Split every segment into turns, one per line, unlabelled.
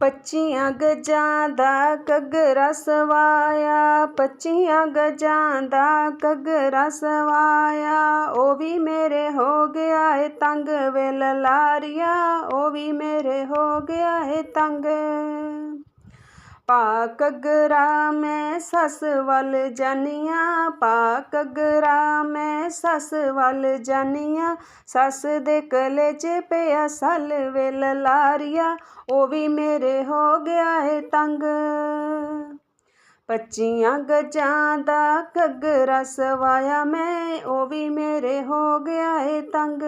ਪੱਚੀਆਂ ਗਜਾਂ ਦਾ ਘੱਗਰਾ ਸਵਾਇਆ, ਪੱਚੀਆਂ ਗਜਾਂ ਦਾ ਘੱਗਰਾ ਸਵਾਇਆ। ਉਹ ਵੀ ਮੇਰੇ ਹੋ ਗਿਆ ਏ ਤੰਗ ਵੇ ਲਲਾਰੀਆ, ਉਹ ਵੀ ਮੇਰੇ ਹੋ ਗਿਆ ਏ ਤੰਗ। ਪਾ ਮੈਂ ਸੱਸ ਵੱਲ ਜਾਨੀਆਂ ਪਾ ਮੈਂ ਸੱਸ ਵੱਲ ਜਾਨੀਆਂ, ਸੱਸ ਦੇ ਕਲੇ 'ਚ ਪਿਆ ਸਲ ਵੇ ਲਲਾਰੀਆ ਉਹ ਵੀ ਮੇਰੇ ਹੋ ਗਿਆ ਏ ਤੰਗ। ਪੱਚੀਆਂ ਗਜਾਂ ਦਾ ਘੱਗਰਾ ਸਵਾਇਆ ਮੈਂ, ਉਹ ਵੀ ਮੇਰੇ ਹੋ ਗਿਆ ਏ ਤੰਗ।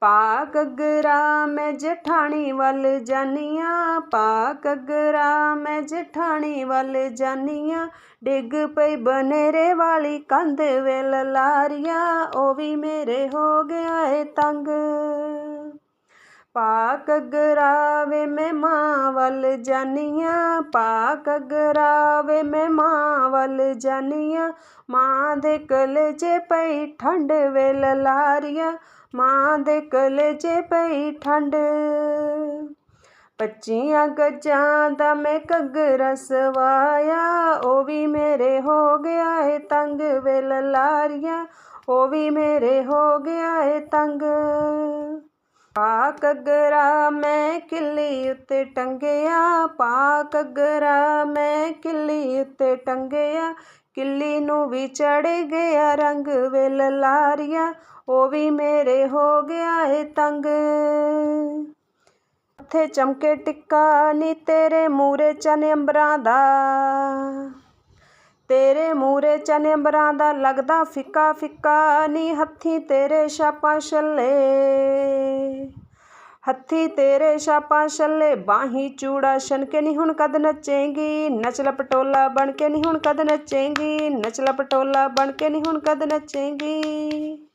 ਪਾ ਘੱਗਰਾ ਮੈਂ ਜਠਾਣੀ ਵੱਲ ਜਾਨੀਆਂ ਪਾ ਘੱਗਰਾ ਮੈਂ ਜਠਾਣੀ ਵੱਲ ਜਾਨੀਆਂ। ਡਿੱਗ ਪਈ ਬਨੇਰੇ ਵਾਲੀ ਕੰਧ ਵੇਲ ਲਾਰੀਆਂ, ਉਹ ਵੀ ਮੇਰੇ ਹੋ ਗਿਆ ਏ ਤੰਗ। ਪਾ ਘੱਗਰਾ ਵੇ ਮੈਂ ਮਾਂ ਵੱਲ ਜਾਨੀਆਂ ਪਾ ਘੱਗਰਾ ਵੇ ਮੈਂ ਮਾਂ ਵੱਲ ਜਾਨੀਆਂ। ਮਾਂ ਦੇ ਕਲੇ 'ਚ ਪਈ ਠੰਡ ਵੇ ਲਲਾਰੀਆ ਮਾਂ ਦੇ ਕਲੇ 'ਚ ਪਈ ਠੰਡ ਪੱਚੀਆਂ ਗੱਜਾਂ ਦਾ ਮੈਂ ਘੱਗਰਾ ਸਵਾਇਆ ਉਹ ਵੀ ਮੇਰੇ ਹੋ ਗਿਆ ਏ ਤੰਗ ਵੇ ਲਲਾਰੀਆ ਉਹ ਵੀ ਮੇਰੇ ਹੋ ਗਿਆ ਏ ਤੰਗ। ਪਾ ਘੱਗਰਾ ਮੈਂ ਕਿੱਲੀ ਉੱਤੇ ਟੰਗਿਆ ਪਾ ਘੱਗਰਾ ਮੈਂ ਕਿੱਲੀ ਉੱਤੇ ਟੰਗਿਆ, ਕਿੱਲੀ ਨੂੰ ਵੀ ਚੜ ਗਿਆ ਰੰਗ ਵੇ ਲਲਾਰੀਆ ਉਹ ਵੀ ਮੇਰੇ ਹੋ ਗਿਆ ਏ ਤੰਗ। ਉੱਥੇ ਚਮਕੇ ਟਿੱਕਾ ਨੀ ਤੇਰੇ ਮੂਰੇ ਚਨ ਅੰਬਰਾਂ ਦਾ। ਤੇਰੇ ਮੂਰੇ ਚਨ ਅੰਬਰਾਂ ਦਾ ਲੱਗਦਾ ਫਿੱਕਾ ਫਿੱਕਾ ਨੀ ਹੱਥੀ ਤੇਰੇ ਛਾਪਾਂ ਛੱਲੇ। ਹੱਥੀ ਤੇਰੇ ਛਾਪਾਂ ਛੱਲੇ, ਬਾਹੀ ਚੂੜਾ ਛਨ ਕੇ ਨਹੀਂ ਹੁਣ ਕਦ ਨੱਚੇਂਗੀ। ਨਚਲਾ ਪਟੋਲਾ ਬਣ ਕੇ ਨਹੀਂ ਹੁਣ ਕਦ ਨੱਚੇਂਗੀ। ਨਚਲਾ ਪਟੋਲਾ ਬਣ ਕੇ ਨਹੀਂ ਹੁਣ ਕਦ ਨੱਚੇਂਗੀ।